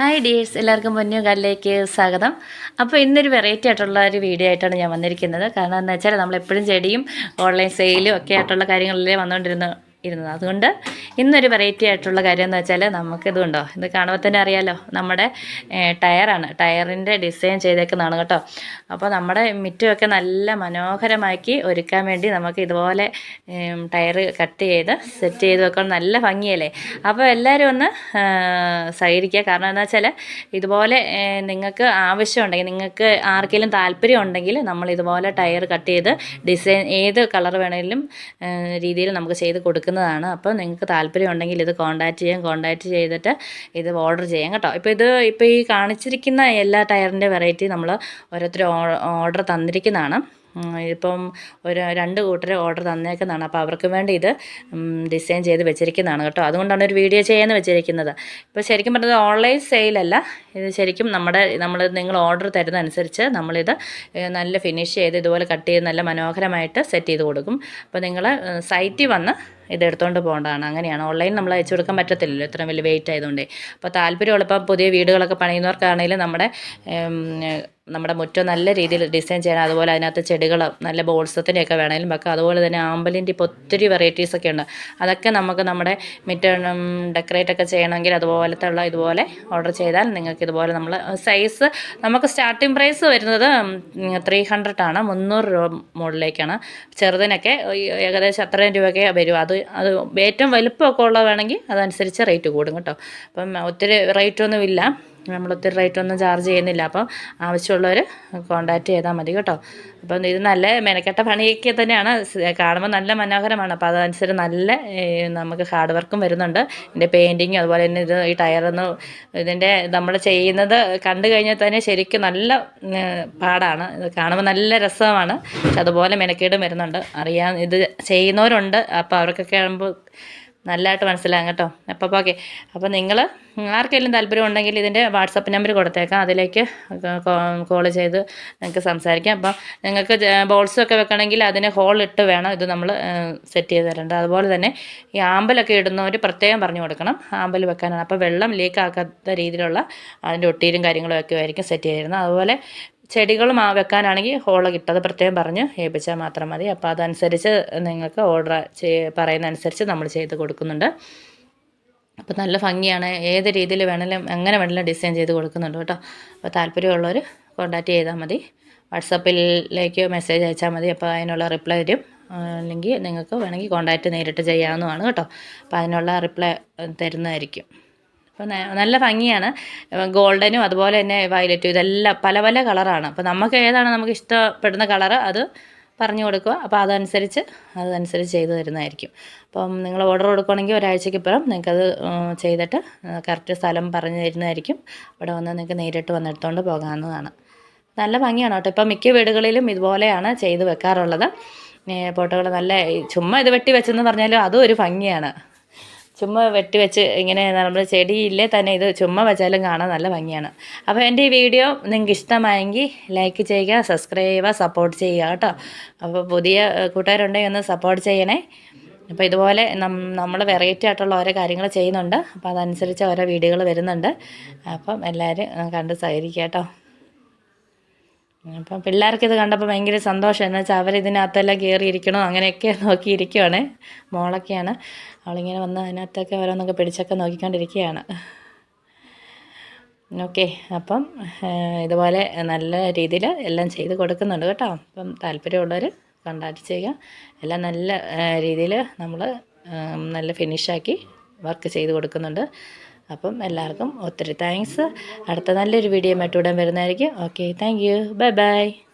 Hi dears എല്ലാവർക്കും പൊന്നു കാലിലേക്ക് സ്വാഗതം. അപ്പോൾ ഇന്നൊരു വെറൈറ്റി ആയിട്ടുള്ള ഒരു വീഡിയോ ആയിട്ടാണ് ഞാൻ വന്നിരിക്കുന്നത്. കാരണം എന്താണെന്ന് വെച്ചാൽ നമ്മളെപ്പോഴും ചെടിയും ഓൺലൈൻ സെയിലും ഒക്കെ ആയിട്ടുള്ള കാര്യങ്ങളിലേ വന്നുകൊണ്ടിരുന്ന ഇരുന്നത്. അതുകൊണ്ട് ഇന്നൊരു വെറൈറ്റി ആയിട്ടുള്ള കാര്യം എന്ന് വെച്ചാൽ നമുക്കിതുണ്ടോ ഇത് കാണുമ്പോൾ തന്നെ അറിയാലോ. നമ്മുടെ ടയറാണ്. ടയറിന്റെ ഡിസൈൻ ചെയ്തേക്കുന്നതാണ് കേട്ടോ. അപ്പോൾ നമ്മുടെ മിറ്റുമൊക്കെ നല്ല മനോഹരമാക്കി ഒരുക്കാൻ വേണ്ടി നമുക്ക് ഇതുപോലെ ടയർ കട്ട് ചെയ്ത് സെറ്റ് ചെയ്ത് വെക്കാൻ നല്ല ഭംഗിയല്ലേ? അപ്പോൾ എല്ലാവരും ഒന്ന് സഹകരിക്കുക. കാരണം എന്താ വെച്ചാൽ ഇതുപോലെ നിങ്ങൾക്ക് ആവശ്യമുണ്ടെങ്കിൽ നിങ്ങൾക്ക് ആർക്കെങ്കിലും താല്പര്യം ഉണ്ടെങ്കിൽ നമ്മൾ ഇതുപോലെ ടയർ കട്ട് ചെയ്ത് ഡിസൈൻ ഏത് കളർ വേണമെങ്കിലും രീതിയിൽ നമുക്ക് ചെയ്ത് കൊടുക്കുന്നതാണ് അപ്പോൾ നിങ്ങൾക്ക് താല്പര്യം ഉണ്ടെങ്കിൽ ഇത് കോൺടാക്റ്റ് ചെയ്യാം. കോൺടാക്റ്റ് ചെയ്തിട്ട് ഇത് ഓർഡർ ചെയ്യാം കേട്ടോ. ഇപ്പോൾ ഇത് ഇപ്പോൾ ഈ കാണിച്ചിരിക്കുന്ന എല്ലാ ടയറിന്റെ വെറൈറ്റി നമ്മൾ ഓരോരുത്തർ ഓർഡർ തന്നിരിക്കുന്നതാണ്. ഇപ്പം ഒരു രണ്ട് കൂട്ടരെ ഓർഡർ തന്നേക്കുന്നതാണ്. അപ്പോൾ അവർക്ക് വേണ്ടി ഇത് ഡിസൈൻ ചെയ്ത് വെച്ചിരിക്കുന്നതാണ് കേട്ടോ. അതുകൊണ്ടാണ് ഒരു വീഡിയോ ചെയ്യാന്ന് വെച്ചിരിക്കുന്നത്. ഇപ്പോൾ ശരിക്കും പറഞ്ഞത് ഓൺലൈൻ സെയിലല്ല ഇത് ശരിക്കും നമ്മുടെ നമ്മൾ നിങ്ങൾ ഓർഡർ തരുന്ന അനുസരിച്ച് നമ്മളിത് നല്ല ഫിനിഷ് ചെയ്ത് ഇതുപോലെ കട്ട് ചെയ്ത് നല്ല മനോഹരമായിട്ട് സെറ്റ് ചെയ്ത് കൊടുക്കും. അപ്പോൾ നിങ്ങൾ സൈറ്റിൽ വന്ന് ഇത് എടുത്തുകൊണ്ട് പോകേണ്ടതാണ്. അങ്ങനെയാണ്. ഓൺലൈൻ നമ്മൾ അയച്ചു കൊടുക്കാൻ പറ്റത്തില്ലല്ലോ ഇത്രയും വലിയ വെയിറ്റ് ആയതുകൊണ്ട്. അപ്പോൾ താല്പര്യമുള്ളപ്പോൾ പുതിയ വീടുകളൊക്കെ പണിയുന്നവർക്കാണെങ്കിലും നമ്മുടെ നമ്മുടെ മുറ്റം നല്ല രീതിയിൽ ഡിസൈൻ ചെയ്യണം അതുപോലെ അതിനകത്ത് ചെടികൾ നല്ല ബോൾസത്തിന്റെയൊക്കെ വേണമെങ്കിലും വെക്കാം. അതുപോലെ തന്നെ ആമ്പലിന്റെ ഇപ്പോൾ ഒത്തിരി വെറൈറ്റീസ് ഒക്കെ ഉണ്ട്. അതൊക്കെ നമുക്ക് നമ്മുടെ മുറ്റം ഡെക്കറേറ്റ് ഒക്കെ ചെയ്യണമെങ്കിൽ അതുപോലത്തെ ഉള്ള ഇതുപോലെ ഓർഡർ ചെയ്താൽ നിങ്ങൾക്ക് ഇതുപോലെ നമ്മൾ സൈസ് നമുക്ക് സ്റ്റാർട്ടിംഗ് പ്രൈസ് വരുന്നത് ത്രീ ഹൺഡ്രഡ് ആണ്. മുന്നൂറ് രൂപ മുകളിലേക്കാണ്. ചെറുതിനൊക്കെ ഏകദേശം അത്രയും രൂപയൊക്കെ വരും. അത് അത് ഏറ്റവും വലുപ്പമൊക്കെ ഉള്ളത് വേണമെങ്കിൽ അതനുസരിച്ച് റേറ്റ് കൂടും കേട്ടോ. അപ്പം ഒത്തിരി റേറ്റ് ഒന്നും ഇല്ല നമ്മൾ ഒത്തിരി റേറ്റ് ഒന്നും ചാർജ് ചെയ്യുന്നില്ല. അപ്പം ആവശ്യമുള്ളവർ കോൺടാക്റ്റ് ചെയ്താൽ മതി കേട്ടോ. അപ്പം ഇത് നല്ല മെനക്കെട്ട പണിയൊക്കെ തന്നെയാണ്. കാണുമ്പോൾ നല്ല മനോഹരമാണ്. അപ്പോൾ അതനുസരിച്ച് നല്ല നമുക്ക് ഹാർഡ് വർക്കും വരുന്നുണ്ട്. ഇതിന്റെ പെയിന്റിങ് അതുപോലെ തന്നെ ഇത് ഈ ടയറൊന്ന് ഇതിന്റെ നമ്മൾ ചെയ്യുന്നത് കണ്ടു കഴിഞ്ഞാൽ തന്നെ ശരിക്കും നല്ല പാടാണ്. ഇത് കാണുമ്പോൾ നല്ല രസമാണ്. പക്ഷെ അതുപോലെ മെനക്കേടും വരുന്നുണ്ട്. അറിയാൻ ഇത് ചെയ്യുന്നവരുണ്ട്. അപ്പോൾ അവർക്കൊക്കെ ആകുമ്പോൾ നല്ലതായിട്ട് മനസ്സിലാകും കേട്ടോ. അപ്പോൾ ഓക്കെ. അപ്പോൾ നിങ്ങൾ ആർക്കെങ്കിലും താല്പര്യം ഉണ്ടെങ്കിൽ ഇതിന്റെ വാട്സപ്പ് നമ്പർ കൊടുത്തേക്കാം. അതിലേക്ക് കോൾ ചെയ്ത് നിങ്ങൾക്ക് സംസാരിക്കാം. അപ്പം നിങ്ങൾക്ക് ബോൾസൊക്കെ വെക്കണമെങ്കിൽ അതിന് ഹോൾ ഇട്ട് വേണം ഇത് നമ്മൾ സെറ്റ് ചെയ്ത് തരേണ്ടത്. അതുപോലെ തന്നെ ഈ ആമ്പലൊക്കെ ഇടുന്നവർ പ്രത്യേകം പറഞ്ഞു കൊടുക്കണം. ആമ്പൽ വെക്കാനാണ്. അപ്പോൾ വെള്ളം ലീക്കാക്കാത്ത രീതിയിലുള്ള അതിന്റെ ഒട്ടീരും കാര്യങ്ങളും ഒക്കെ ആയിരിക്കും സെറ്റ് ചെയ്തിരുന്നത്. അതുപോലെ ചെടികൾ വെക്കാനാണെങ്കിൽ ഹോൾ കിട്ടത് പ്രത്യേകം പറഞ്ഞ് ഏൽപ്പിച്ചാൽ മാത്രം മതി. അപ്പോൾ അതനുസരിച്ച് നിങ്ങൾക്ക് ഓർഡർ പറയുന്ന അനുസരിച്ച് നമ്മൾ ചെയ്ത് കൊടുക്കുന്നുണ്ട്. അപ്പോൾ നല്ല ഭംഗിയാണ്. ഏത് രീതിയിൽ വേണമെങ്കിലും എങ്ങനെ വേണമെങ്കിലും ഡിസൈൻ ചെയ്ത് കൊടുക്കുന്നുണ്ട് കേട്ടോ. അപ്പോൾ താല്പര്യമുള്ളവർ കോൺടാക്റ്റ് ചെയ്താൽ മതി. വാട്സപ്പിലേക്ക് മെസ്സേജ് അയച്ചാൽ മതി. അപ്പോൾ അതിനുള്ള റിപ്ലൈ തരും. അല്ലെങ്കിൽ നിങ്ങൾക്ക് വേണമെങ്കിൽ കോൺടാക്റ്റ് നേരിട്ട് ചെയ്യാവുന്നതാണ് കേട്ടോ. അപ്പോൾ അതിനുള്ള റിപ്ലൈ തരുന്നതായിരിക്കും. അപ്പോൾ നല്ല ഭംഗിയാണ്. ഗോൾഡനും അതുപോലെ തന്നെ വയലറ്റും ഇതെല്ലാം പല പല കളറാണ്. അപ്പോൾ നമുക്ക് ഏതാണ് നമുക്ക് ഇഷ്ടപ്പെടുന്ന കളറ് അത് പറഞ്ഞു കൊടുക്കുക. അപ്പോൾ അതനുസരിച്ച് അതനുസരിച്ച് ചെയ്തു തരുന്നതായിരിക്കും. അപ്പം നിങ്ങൾ ഓർഡർ കൊടുക്കുകയാണെങ്കിൽ ഒരാഴ്ചയ്ക്ക് ഇപ്പുറം നിങ്ങൾക്കത് ചെയ്തിട്ട് കറക്റ്റ് സ്ഥലം പറഞ്ഞു തരുന്നതായിരിക്കും. അവിടെ വന്ന് നിങ്ങൾക്ക് നേരിട്ട് വന്നെടുത്തുകൊണ്ട് പോകാവുന്നതാണ്. നല്ല ഭംഗിയാണ് കേട്ടോ. ഇപ്പം മിക്ക വീടുകളിലും ഇതുപോലെയാണ് ചെയ്ത് വെക്കാറുള്ളത്. പോട്ടുകൾ നല്ല ചുമ്മാ ഇത് വെട്ടി വെച്ചെന്ന് പറഞ്ഞാലും അതും ഒരു ഭംഗിയാണ്. ചുമ്മാ വെട്ടി വെച്ച് ഇങ്ങനെ നമ്മൾ ചെടിയില്ലേ തന്നെ ഇത് ചുമ്മാ വെച്ചാലും കാണാൻ നല്ല ഭംഗിയാണ്. അപ്പോൾ എന്റെ ഈ വീഡിയോ നിങ്ങൾക്ക് ഇഷ്ടമായെങ്കിൽ ലൈക്ക് ചെയ്യുക സബ്സ്ക്രൈബ് ചെയ്യുക സപ്പോർട്ട് ചെയ്യുക കേട്ടോ. അപ്പോൾ പുതിയ കൂട്ടുകാരുണ്ടെങ്കിൽ ഒന്ന് സപ്പോർട്ട് ചെയ്യണേ. അപ്പോൾ ഇതുപോലെ നമ്മൾ വെറൈറ്റി ആയിട്ടുള്ള ഓരോ കാര്യങ്ങൾ ചെയ്യുന്നുണ്ട്. അപ്പോൾ അതനുസരിച്ച് ഓരോ വീഡിയോകൾ വരുന്നുണ്ട്. അപ്പം എല്ലാവരും കണ്ട് സഹകരിക്കുക കേട്ടോ. അപ്പം പിള്ളേർക്ക് ഇത് കണ്ടപ്പോൾ ഭയങ്കര സന്തോഷം. എന്ന് വെച്ചാൽ അവർ ഇതിനകത്തെല്ലാം കയറിയിരിക്കണോ അങ്ങനെയൊക്കെ നോക്കിയിരിക്കുവാണ്. മോളൊക്കെയാണ്. അവളിങ്ങനെ വന്ന് അതിനകത്തൊക്കെ ഓരോന്നൊക്കെ പിടിച്ചൊക്കെ നോക്കിക്കൊണ്ടിരിക്കുകയാണ്. ഓക്കെ. അപ്പം ഇതുപോലെ നല്ല രീതിയിൽ എല്ലാം ചെയ്ത് കൊടുക്കുന്നുണ്ട് കേട്ടോ. അപ്പം താല്പര്യമുള്ളവർ കോണ്ടാക്ട് ചെയ്യുക. എല്ലാം നല്ല രീതിയിൽ നമ്മൾ നല്ല ഫിനിഷാക്കി വർക്ക് ചെയ്ത് കൊടുക്കുന്നുണ്ട്. അപ്പം എല്ലാവർക്കും ഒത്തിരി താങ്ക്സ് അടുത്ത നല്ലൊരു വീഡിയോ മറ്റുടൻ വരുന്നതായിരിക്കും. Okay thank you bye bye